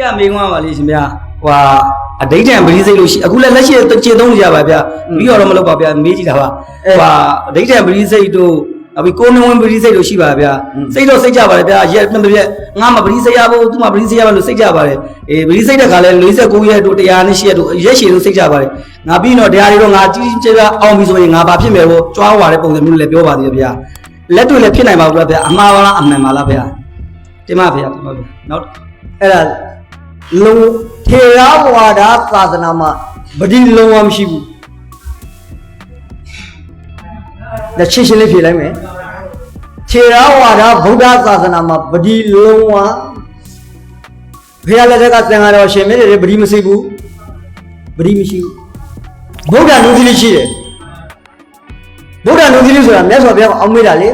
ကမေးခွန်းပါလေရှင်ဗျာဟွာအဒိဋ္ဌံပရိစိတ်လို့ရှိအခုလည်းလက်ရှိကျင့်သုံးနေကြပါဗျာပြီးတော့မလုပ်ပါဗျာမေးကြည့်တာပါဟွာအဒိဋ္ဌံပရိစိတ်တို့အဘိကိုနဝင်ပရိစိတ်လို့ရှိပါဗျာစိတ်တော့စိတ်ကြပါတယ်ဗျာရက်မပြက်ငါမပရိစိတ်ရဘူးသူမပရိစိတ်ရမယ်လို့စိတ်ကြပါတယ်အေးပရိစိတ်တဲ့ခါလဲ49ရက်တို့100နဲ့8ရက်တို့ရက်ရှည်လို့စိတ်ကြပါတယ်ငါပြီးတော့တရားတွေတော့ငါကြီးကြီးကျယ်ကျယ်အောင်ပြီဆိုရင်ငါဘာဖြစ်မယ်လို့ကြွားဝါတဲ့ပုံစံမျိုးလည်းပြောပါသေးတယ်ဗျာလက်တွေ့လည်းဖြစ်နိုင်ပါဘူးဗျာအမှားပါလားအမှန်ပါလားဗျာတင်ပါဗျာတင်ပါဗျာနောက်အဲ့ဒါ လုံထေရဝါဒသာသနာမှာဗတိလုံးဝမရှိဘူးလက်ချင်းချင်းလေးဖြေလိုက်မယ်ထေရဝါဒဗုဒ္ဓသာသနာမှာဗတိလုံးဝဘုရားလက်ထက်ကသင်္ဃာတော်ရှင်မင်းတွေဗတိမစိဘူးဗတိမရှိဘူးဗုဒ္ဓနုသီလိရှိတယ်ဗုဒ္ဓနုသီလိဆိုတာမြတ်စွာဘုရားကအောက်မေ့တာလေ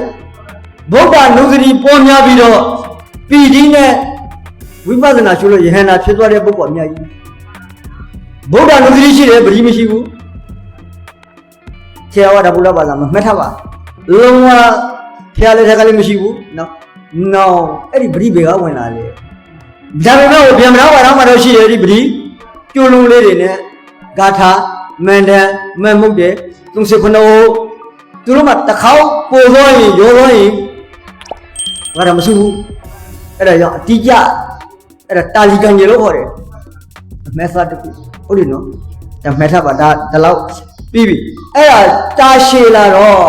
ဗုဒ္ဓနုသီလိပေါ်များပြီးတော့ပီတိနဲ့ ဝိပဿနာရှုလို့ယဟန္တာဖြစ်သွားတဲ့ပုဂ္ဂိုလ်အများကြီးဗုဒ္ဓနုသီလိရှိတယ်ဗတိမရှိဘူးဆရာဝါဒဗုဒ္ဓဘာသာမှာမှတ်ထားပါလုံးဝဖျားလက်ထက်ကလည်းမရှိဘူးနော်နော်အဲ့ဒီဗတိဘေကဝင်လာလေဒါပေမဲ့ဗျမနာဝါဒမှာတော့ရှိတယ်ဒီဗတိကျိုးလုံးလေးတွေနဲ့ဂါထာမန္တန်မန်မုတ်တယ်သုံးစခုနအိုသူတို့မှတစ်ခေါက်ပို့သွားရင်ရောသွားရင်ဘာတော့မရှိဘူးအဲ့ဒါကြောင့်အတိအကျ အဲ့ဒါတာလီကန်ကြီးလို့ခေါ်တယ်မက်သတ်တစ်ခုဟုတ်တယ်နော်ဒါမက်သတ်ပါဒါဒီလောက်ပြီးပြီအဲ့ဒါတာရှည်လာတော့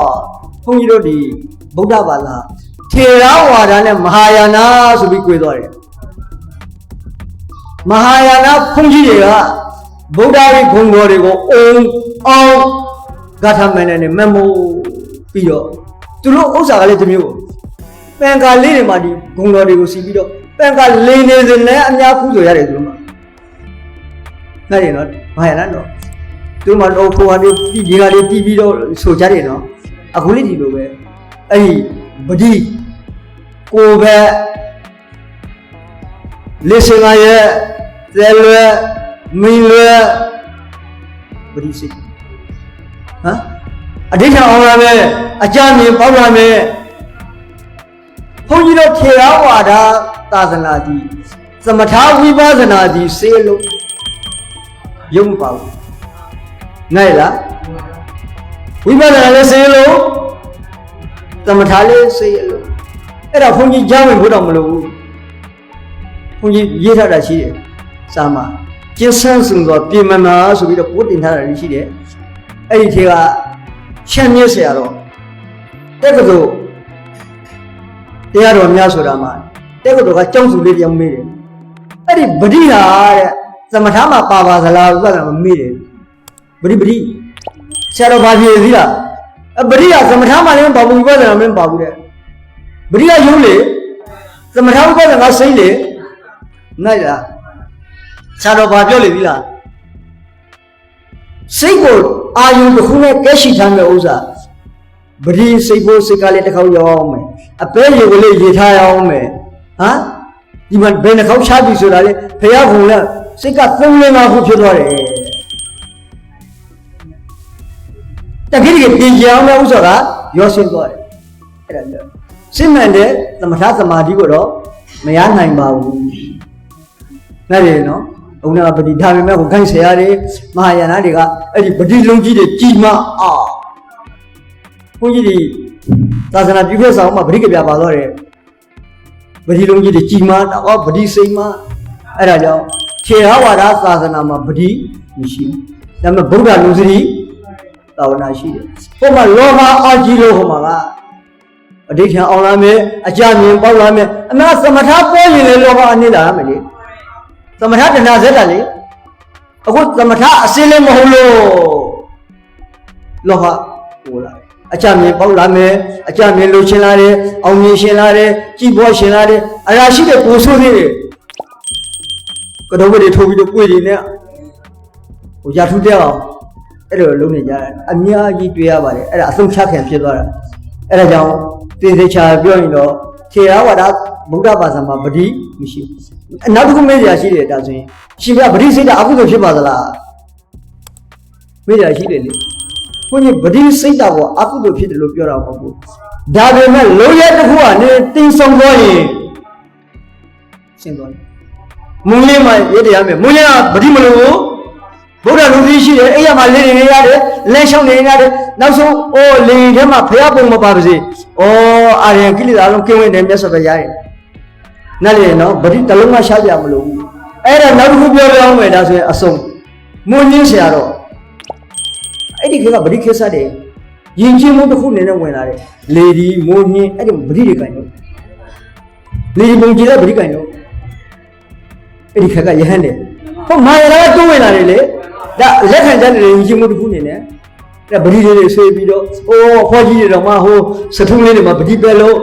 ဘုန်းကြီးတို့ဒီဗုဒ္ဓဘာသာထေရဝါဒနဲ့မဟာယာနဆိုပြီး꿰သွားတယ်မဟာယာနဘုန်းကြီးတွေကဗုဒ္ဓရဲ့ဂုဏ်တော်တွေကိုအုံအောင်ဂါထာမန်နဲ့မမို့ပြီးတော့သူတို့ဥစ္စာကလည်းတစ်မျိုးပန်ကာလေးတွေမှာဒီဂုံတော်တွေကိုစီပြီးတော့ ပန်ကာလေးနေစနဲ့အများကူးဆိုရတယ်သူတို့မှာနားရနော်ဘာရလားတော့သူတို့မှာတော့ဖိုးဟာတွေပြည်ကြီးကတွေတီးပြီးတော့ဆိုကြတယ်နော်အခုလေးဒီလိုပဲအဲ့ဒီပတိကိုပဲလေးစင်ကရဲ့သဲလွယ်မင်းလွယ်ပတိစိတ်ဟမ်အဋ္ဌံအောင်ရမယ်အကြမြင်ပေါက်ရမယ်ဘုန်းကြီးတို့ထေရဝါဒ သာသနာတိသမထဝိပဿနာတိစေလို့ယုံမပါဘူးနိုင်လားဝိပဿနာလည်းစေလို့သမထလည်းစေလို့အဲ့ဒါဘုန်းကြီးကြားဝင်ဖို့တော့မလိုဘူးဘုန်းကြီးရေးထားတာရှိတယ်စာမှာကျင်းဆန်းစုံသောပြင်မနာဆိုပြီးတော့ပို့တင်ထားတာရှိတယ်အဲ့ဒီထေကရှမ်းမြစ်ဆရာတော်တက္ကသိုလ်တရားတော်များဆိုတာမှာ တက္ကသိုလ်ကကျောင်းစုလေးပြောင်းမေးတယ်အဲ့ဒီပဋိဟာတဲ့သမထမှာပါပါသလားဥပဒနာမမေးတယ်ပဋိပဋိဆရာတော်ဘာပြေသေးလားအပဋိဟာသမထမှာလည်းမပါဘူးဥပဒနာမလည်းမပါဘူးတဲ့ပဋိကယုံလေသမထဥပဒနာစိမ့်လေနိုင်လားဆရာတော်ဘာပြောလေပြီလားစိတ်ကိုအာယုန်တစ်ခုနဲ့ကဲရှိထားမဲ့ဥစ္စာပရိစိတ်ဖို့စိတ်ကလေးတစ်ခေါက်ရောက်အောင်မယ်အပဲရေကလေးရေထားရအောင်မယ် ဟမ်ဒီမှာဘယ်နှခေါက်ချပြီဆိုတာလေဖះဘုံလက်စိတ်ကသုံးလင်းပါခုဖြစ်သွားတယ်တကယ်တကယ်ပြင်ကြအောင်မဲ့ဥစ္စာကရောစင်းသွားတယ်အဲ့ဒါပြောစစ်မှန်တဲ့သမထသမာဓိကိုတော့မရနိုင်ပါဘူးနားရည်နော်ဘုရားပတိဒါပေမဲ့ဟိုခိုင်းဆရာတွေမဟာယာနတွေကအဲ့ဒီပတိလုံးကြီးတွေကြီးမားအောင်ဘုန်းကြီးတွေသာသနာပြုခဲ့ဆောင်မှာပတိကပြပါတော့တယ် ပတိလုံးကြီးတွေကြီးမားတော့ပတိစိတ်မားအဲ့ဒါကြောင့်ခြေဟဝါဒသာသနာမှာပတိမရှိဘူးဒါပေမဲ့ဗုဒ္ဓလူစရီသာဝနာရှိတယ်ဟိုမှာလောဘအာကြီးလို့ဟိုမှာကအဋ္ဌံအောင်လာမယ်အကြမြင်ပေါက်လာမယ်အနာသမထပေါ်ရင်လေလောဘအနစ်လာရမယ်လေသမထတဏှာဇက်တာလေအခုသမထအစင်းလည်းမဟုတ်လို့လောဘဟိုလာတယ် အကြမြင်ပေါက်လာမယ်အကြမြင်လို့ရှင်လာတယ်အောင်မြင်ရှင်လာတယ်ကြည်ပေါ်ရှင်လာတယ်အရာရှိတဲ့ပူဆိုးသေးတယ်ကတော့တွေထိုးပြီးတော့ပွေတွေနဲ့ဟိုရထုတဲ့အောင်အဲ့လိုလုံးနေကြတယ်အများကြီးတွေ့ရပါတယ်အဲ့ဒါအဆုံးချခံဖြစ်သွားတာအဲ့ဒါကြောင့်သေသေးချာပြောရင်တော့ထေရဝါဒဗုဒ္ဓဘာသာမှာပတိမရှိဘူးနောက်တစ်ခုမေးစရာရှိတယ်ဒါဆိုရင်ရှင်ပြပတိစိတ်ကအကုသိုလ်ဖြစ်ပါသလားမေးစရာရှိတယ်လေ ဘုန်းကြီးပတိစိတ်တာကအကုသိုလ်ဖြစ်တယ်လို့ပြောတာမဟုတ်ဘူးဒါပေမဲ့လိုရတစ်ခုကနေတင်းဆောင်သွားရင်ရှင်းသွားတယ်မုံလင်းမှာရတရားမယ်မုံလင်းကပတိမလို့ဘူးဗုဒ္ဓလူကြီးရှိတယ်အဲ့ရမှာလင်းနေရတယ်လဲလျှောက်နေရတယ်နောက်ဆုံးအိုးလင်းထဲမှာဖျားပုံမပါပါစေဩအာရန်ကိလေသာအလုံးကင်းဝေးတယ်မြတ်စွာဘုရားရဲ့နားလေနော်ပတိတလုံးမှရှားကြမလို့ဘူးအဲ့ဒါနောက်တစ်ခုပြောပြအောင်မယ်ဒါဆိုရင်အစုံမုံညင်းဆရာတော့ အဲ့ဒီခေတ်ကပတိခေတ်စားတယ်ယဉ်ကျေးမှုတစ်ခုအနေနဲ့ဝင်လာတယ်လေဒီမုံညင်းအဲ့ဒီပတိတွေကင်တော့လေဒီပုံကြည့်တဲ့ပတိကင်တော့အဲ့ဒီခက်ကယဟန်တယ်ဟုတ်မာယာကတိုးဝင်လာတယ်လေဒါလက်ခံကြတယ်ရင်ချင်းမှုတစ်ခုအနေနဲ့အဲ့ဗတိလေးတွေဆွေးပြီးတော့အိုးခေါ်ကြီးတွေတော့မှဟိုစထုံးလေးတွေမှာဗတိပဲလို့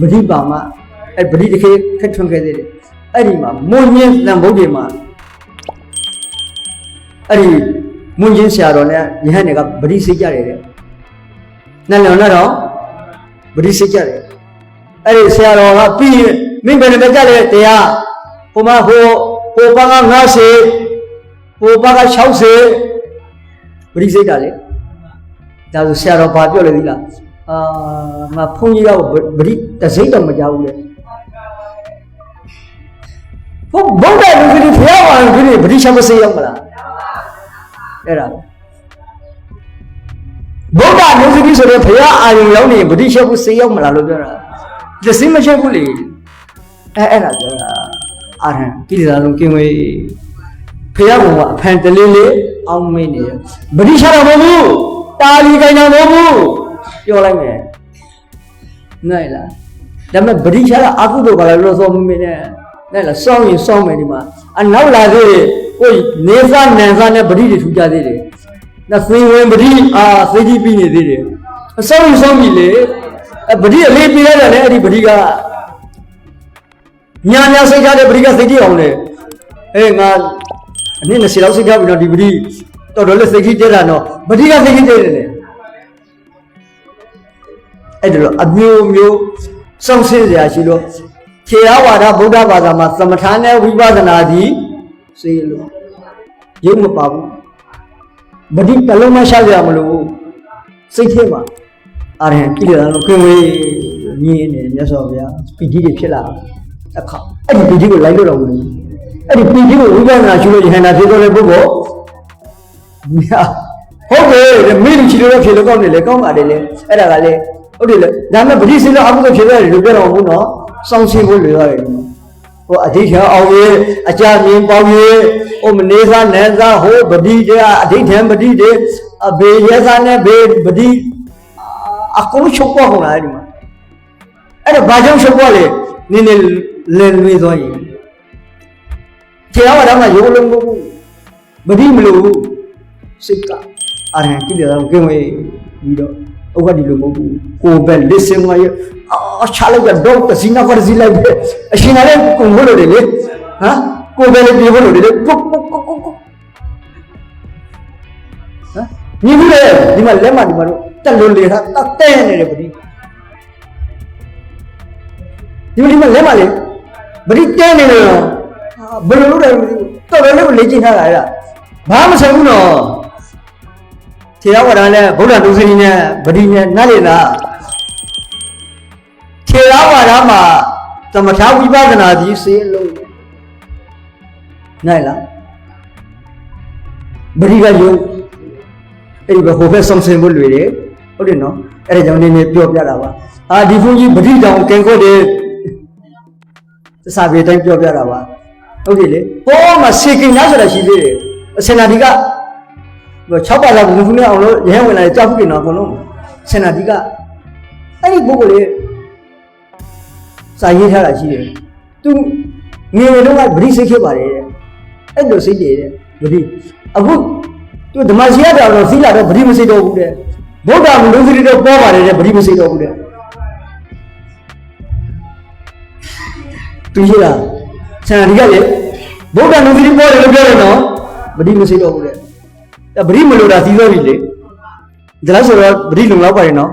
ဗတိပါမအဲ့ဗတိတစ်ခေခက်ထွန်းခဲ့သေးတယ်အဲ့ဒီမှာမွန်ညင်းတန်ဘုတ်တွေမှာအဲ့ဒီ မွန်ညင်းဆရာတော်နဲ့ယဟန်တွေကဗတိစိတ်ကြတယ်တဲ့နဲ့လောနဲ့တော့ဗတိစိတ်ကြတယ်အဲ့ဒီဆရာတော်ကပြီးရင်မင်းဘယ်နဲ့ကြတယ်တရားဟိုမှာဟိုဟိုဘက်က90ဟိုဘက်က60ပရိစိတ်တာလေဒါဆိုဆရာတော်ဘာပြောလဲဒီလားအာငါဖုန်းကြီးကပရိတစိတ်တော့မကြောက်ဘူးလေဘုဗုဒ္ဓလူကြီးဖျားပါလူကြီးပရိရှမစေရောက်မလား အဲ့ဒါဗုဒ္ဓလူကြီးဆိုတော့ဖျားအာရုံရောက်နေပရိရှမစေရောက်မလားလို့ပြောတာတစိမချက်ဘူးလေအဲအဲ့ဒါပြောတာအာရန်ကိလေသာလုံးကင်းဝေးဖះဘုံကအဖန်တလေးလေးအောင်းမင်းနေတယ်ဗတိရှာတော့မဟုတ်ဘူးတာလီကိုင်းတော့မဟုတ်ဘူးပြောလိုက်မယ်နိုင်လားဒါပေမဲ့ဗတိရှာကအကုသိုလ်ကလည်းလို့ဆိုမမင်းနဲ့နိုင်လားစောင်းရင်စောင်းမယ်ဒီမှာအနောက်လာသေးတယ် ဟိုနေစားနန်စားနဲ့ဗတိတွေထူကြသေးတယ်နသေဝင်ဗတိအာသေကြီးပြီးနေသေးတယ်အစောင်းရင်စောင်းပြီလေအဗတိအလေးပြရတယ်လေအဲ့ဒီဗတိကညာညာစိတ်ထားတဲ့ပရိကစိတ်ကြည့်အောင်လေအေးငါအနည်း20လောက်စိတ်ထားပြီတော့ဒီပရိတော်တော်လေးစိတ်ကြီးတက်တာတော့ပရိကစိတ်ကြီးတက်တယ်လေအဲ့ဒါတော့အမျိုးမျိုးစောင့်ဆင်းစရာရှိလို့ခြေရဝါဒဗုဒ္ဓဘာသာမှာသမထနဲ့ဝိပဿနာဒီ စေလို့ရုပ်မပါဘူးပရိတလုံးမရှာကြရမလို့စိတ်ထဲမှာအာရဟံကိလေသာလုံးခွင့်ဝေးညင်းနေမြတ်စွာဘုရားပီတိတွေဖြစ်လာတယ်အခါအဲ့ဒီပီတိကိုလိုက်လို့တော့မလို့အဲ့ဒီပီတိကိုဝိပဿနာရှုလို့ယဟန္တာဖြစ်တော့တဲ့ပုဂ္ဂိုလ်ညာဟုတ်တယ်မင်းလူချီလို့တော့ဖြစ်လို့ကောင်းတယ်လေကောင်းပါတယ်လေအဲ့ဒါကလေဟုတ်တယ်လေဒါမဲ့ပတိစိလို့အမှုကိုဖြစ်ရတယ်လို့ပြောတော့ဘူးနော်စောင့်ရှင်းဖို့လွယ်ရတယ် ဟိုအဓိဋ္ဌာအောင်ရေးအကြမြင်ပေါင်းရေးဟိုမနေစားနန်းစားဟိုပတိတဲ့အဓိဋ္ဌံပတိတွေအဘေရဲစားနဲ့ဘေပတိအကုန်ချုပ်ပေါ်ကုန်လာတယ်ဒီမှာအဲ့ဒါဘာကြောင့်ချုပ်ပေါ်လဲနင်းနေလဲလွေသွားရင်ခြေတော်ကရုပ်လုံးမဟုတ်ဘူးမတိမလို့စိတ်ကအာရန်ကိလေသာကိုကင်းဝေးပြီးတော့ ဥက္ကဋ္ဌလိုမဟုတ်ဘူးကိုယ်ပဲလစ်စင်မရအာချလိုက်တော့တစီနာကစီလိုက်ပဲအရှင်နာလည်းကိုလို့လေဟမ်ကိုယ်ပဲလေပြေဖို့လို့လေပုတ်ပုတ်ပုတ်ပုတ်ဟမ်ညီဘူးလေဒီမှာလက်မဒီမှာတော့တက်လို့လေတာတက်တဲ့နေတယ်ဗတိဒီဒီမှာလဲမလေးဗတိတဲနေလို့ဘယ်လိုလုပ်တယ်မသိဘူးတော်တော်လေးကိုလေ့ကျင့်ထားတာအဲ့ဒါဘာမှမဆိုင်ဘူးနော် ခြေရောက်ဝဒနဲ့ဗုဒ္ဓဒုစရီနဲ့ဗတိနဲ့နတ်လေသာခြေရောက်ဝဒမှာသမထဝိပဿနာကြီးစေလို့နိုင်လားဗတိကယုံအဲ့ဒီဘဟိုဘက်ဆောင်စင်ဖို့လွေတယ်ဟုတ်တယ်နော်အဲ့ဒါကြောင့်နည်းနည်းပြောပြတာပါအာဒီဘုန်းကြီးဗတိတောင်ကင်ကိုတယ်သစ္စာပြေတိုင်းပြောပြတာပါဟုတ်ပြီလေဟောမှာစေကိညာဆိုတာရှိသေးတယ်အစနာဒီကဟို 6ပါးလောက်ဘုံဖူးနဲ့အောင်လို့ရဟန်းဝင်လာတဲ့ကြောက်ဖူးကိနော်အကုန်လုံးစနာဒီကအဲ့ဒီပုဂ္ဂိုလ်လေးစာရေးထားတာရှိတယ်သူငယ်ငယ်တုန်းကဗတိစိတ်ခဲ့ပါတယ်တဲ့အဲ့လိုစိတ်တယ်တဲ့ဗတိအခုသူဓမ္မရှိရတော့သီလာတော့ဗတိမစိတ်တော့ဘူးတဲ့ဗုဒ္ဓမလို့သတိတော့ပေါ်ပါတယ်တဲ့ဗတိမစိတ်တော့ဘူးတဲ့သူရှိတာဆန္ဒဒီကလေဗုဒ္ဓနုတိပေါ်တယ်လို့ပြောတယ်နော်ဗတိမစိတော့ဘူးတဲ့ အဲဗတိမလို့တာသီးသောပြီလေဒါလို့ဆိုတော့ဗတိလုံလောက်ပါတယ်နော်